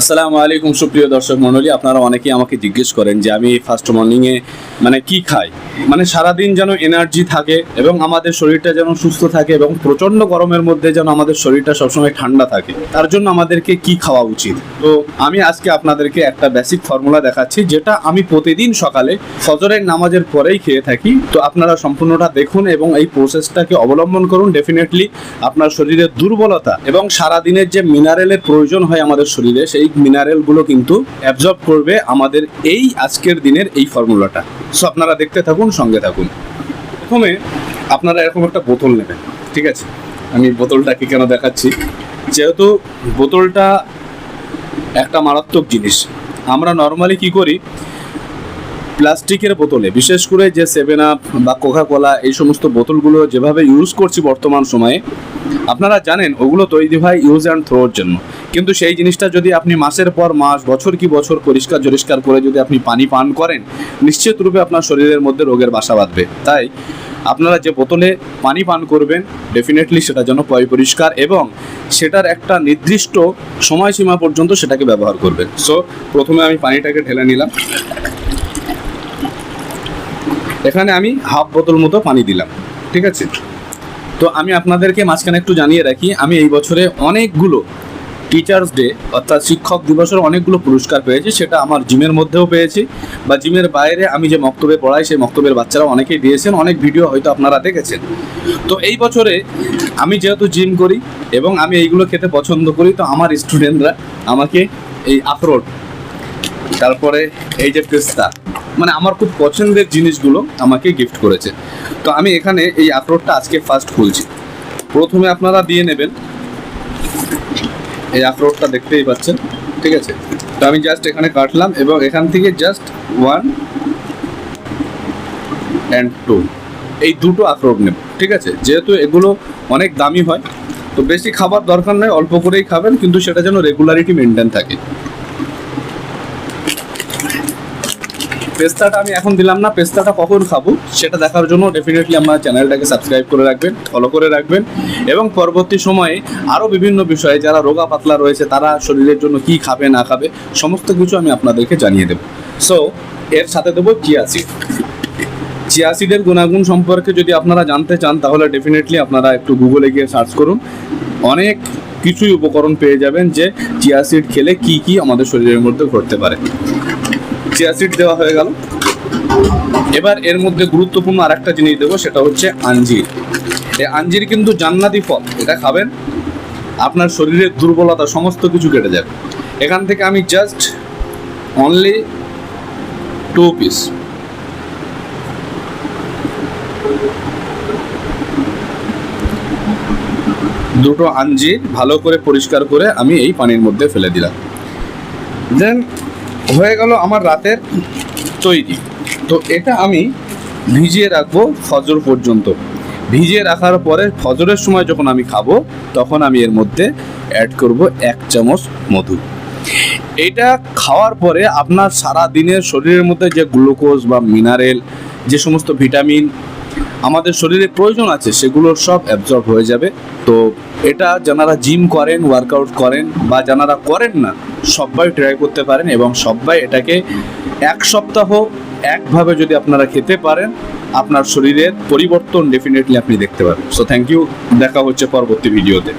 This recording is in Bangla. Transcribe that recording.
আসসালামু আলাইকুম, সুপ্রিয় দর্শক মণ্ডলী। আপনারা অনেকেই আমাকে জিজ্ঞেস করেন যে আমি ফার্স্ট মর্নিংয়ে মানে কি খাই? মানে সারাদিন যেন এনার্জি থাকে এবং আমাদের শরীরটা যেন সুস্থ থাকে এবং প্রচণ্ড গরমের মধ্যে যেন আমাদের শরীরটা সবসময় ঠান্ডা থাকে। তার জন্য আমাদেরকে কি খাওয়া উচিত? তো আমি আজকে আপনাদেরকে একটা বেসিক ফর্মুলা দেখাচ্ছি, যেটা আমি প্রতিদিন সকালে ফজরের নামাজের পরেই খেয়ে থাকি। তো আপনারা সম্পূর্ণটা দেখুন এবং এই প্রসেসটাকে অবলম্বন করুন। ডেফিনেটলি আপনার শরীরের দুর্বলতা এবং সারাদিনের যে মিনারেলের প্রয়োজন হয় আমাদের শরীরে, সেই মিনারেলগুলো কিন্তু অ্যাবজর্ব করবে আমাদের এই আজকের দিনের এই ফর্মুলাটা সো আপনারা দেখতে থাকুন, সঙ্গে থাকুন। প্রথমে আপনারা এরকম একটা বোতল নেবেন, ঠিক আছে? আমি বোতলটাকে কেন দেখাচ্ছি? যেহেতু বোতলটা একটা মারাত্মক জিনিস। আমরা নর্মালি কি করি প্লাস্টিকের বোতলে, বিশেষ করে যে সেভেন আপ বা কোকা কোলা এই সমস্ত বোতলগুলো যেভাবে ইউজ করছি বর্তমান সময়ে, আপনারা জানেন ওগুলো তৈরি হয় ইউজ অ্যান্ড থ্রোর জন্য। কিন্তু সেই জিনিসটা যদি আপনি মাসের পর মাস, বছর কি বছর পরিষ্কার জরিষ্কার করে যদি আপনি পানি পান করেন, নিশ্চিত রূপে আপনার শরীরের মধ্যে রোগের বাসা বাঁধবে। তাই আপনারা যে বোতলে পানি পান করবেন ডেফিনেটলি সেটা যেন পরিষ্কার এবং সেটার একটা নির্দিষ্ট সময়সীমা পর্যন্ত সেটাকে ব্যবহার করবেন। সো প্রথমে আমি পানিটাকে ঢেলে নিলাম। এখানে আমি হাফ বোতল মতো পানি দিলাম, ঠিক আছে? তো আমি আপনাদেরকে মাঝখানে একটু জানিয়ে রাখি, আমি এই বছরে অনেকগুলো টিচার্স ডে অর্থাৎ শিক্ষক দিবসের অনেকগুলো পুরস্কার পেয়েছি, সেটা আমার জিমের মধ্যেও পেয়েছি বা জিমের বাইরে আমি যে মক্তবে পড়াই, সেই মক্তবের বাচ্চারা অনেকেই দিয়েছেন, অনেক ভিডিও হয়তো আপনারা দেখেছেন। তো এই বছরে আমি যেহেতু জিম করি এবং আমি এইগুলো খেতে পছন্দ করি, তো আমার স্টুডেন্টরা আমাকে এই আখরোট, তারপরে এই যে পেস্তা মানে আমার খুব পছন্দের জিনিসগুলো আমাকে গিফট করেছে। তো আমি এখানে এই আখরোটটা আজকে ফার্স্ট খুলছি। প্রথমে আপনারা দিয়ে নেবেন। এই আখরোটটা দেখতেই পাচ্ছেন, ঠিক আছে? তো আমি জাস্ট এখানে কাটলাম এবং এখান থেকে জাস্ট ওয়ান অ্যান্ড টু এই দুটো আখরোট নেব, ঠিক আছে? যেহেতু এগুলো অনেক দামি হয়, তো বেশি খাবার দরকার নয়, অল্প করেই খাবেন, কিন্তু সেটা যেন রেগুলারিটি মেনটেন থাকে। পেস্তাটা আমি এখন দিলাম না, পেস্তাটা কখন খাব সেটা দেখার জন্য ডেফিনেটলি আমার চ্যানেলটাকে সাবস্ক্রাইব করে রাখবেন ফলো করে রাখবেন এবং পরবর্তী সময়ে আরও বিভিন্ন বিষয়ে যারা রোগা পাতলা রয়েছে, তারা শরীরের জন্য কি খাবে, না খাবে, সমস্ত কিছু আমি আপনাদেরকে জানিয়ে দেবো। সো এর সাথে দেবো চিয়াসিড চিয়াসিডের গুণাগুণ সম্পর্কে যদি আপনারা জানতে চান, তাহলে ডেফিনেটলি আপনারা একটু গুগলে গিয়ে সার্চ করুন। অনেক কিছুই উপকরণ পেয়ে যাবেন যে চিয়াসিড খেলে কি কি আমাদের শরীরের মধ্যে ঘটতে পারে। চিয়াসিড দেওয়া হয়ে গেল। এবার এর মধ্যে গুরুত্বপূর্ণ আরেকটা জিনিস দেবো, সেটা হচ্ছে আঞ্জির। এই আঞ্জির কিন্তু জান্নাতি ফল, এটা খাবেন, আপনার শরীরের দুর্বলতা, সমস্ত কিছু কেটে যাবে। এখান থেকে আমি জাস্ট অনলি টু পিস দুটো আঞ্জির ভালো করে পরিষ্কার করে আমি এই পানির মধ্যে ফেলে দিলাম। দেন হয়ে গেল আমার রাতের তৈরি। তো এটা আমি ভিজিয়ে রাখব ফজর পর্যন্ত। ভিজিয়ে রাখার পরে ফজরের সময় যখন আমি খাব, তখন আমি এর মধ্যে অ্যাড করব এক চামচ মধু। এটা খাওয়ার পরে আপনার সারা দিনের শরীরের মধ্যে যে গ্লুকোজ বা মিনারেল যে সমস্ত ভিটামিন আমাদের শরীরে প্রয়োজন আছে, সেগুলো সব অ্যাবজর্ব হয়ে যাবে। তো এটা যারা জিম করেন ওয়ার্কআউট করেন বা যারা করেন না সবাই ট্রাই করতে পারেন এবং সবাই এটাকে এক সপ্তাহ একভাবে যদি আপনারা খেতে পারেন, আপনার শরীরের পরিবর্তন ডেফিনেটলি আপনি দেখতে পাবেন। সো থ্যাংক ইউ দেখা হচ্ছে পরবর্তী ভিডিওতে